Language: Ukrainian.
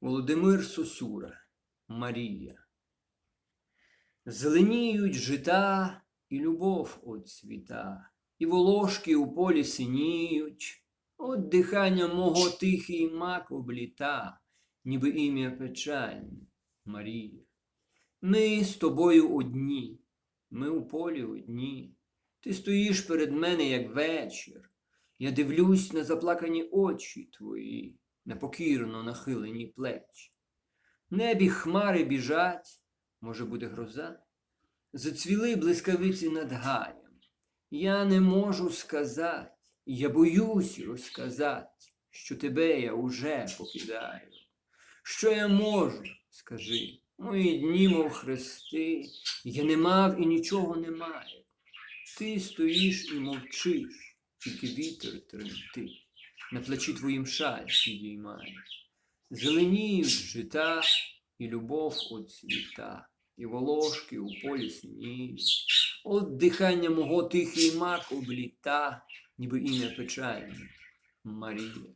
Володимир Сосюра, Марія. Зеленіють жита і любов от цвіта, і волошки у полі синіють, от дихання мого тихий мак обліта, ніби ім'я печальне, Марія. Ми з тобою одні, ми у полі одні. Ти стоїш перед мене, як вечір. Я дивлюсь на заплакані очі твої, на покірно нахилені плечі. Небі хмари біжать, може буде гроза. Зацвіли блискавиці над гаєм. Я не можу сказати, я боюсь розказати, що тебе я уже покидаю. Що я можу, скажи, мої дні, мов хрести, я не мав і нічого не маю. Ти стоїш і мовчиш, тільки вітер тремтить, на плечі твоїм шаль підіймає. Зеленіють жита і любов от світа, і волошки у полі синіють. От дихання мого тихий мак обліта, ніби ім'я печальне, Марія.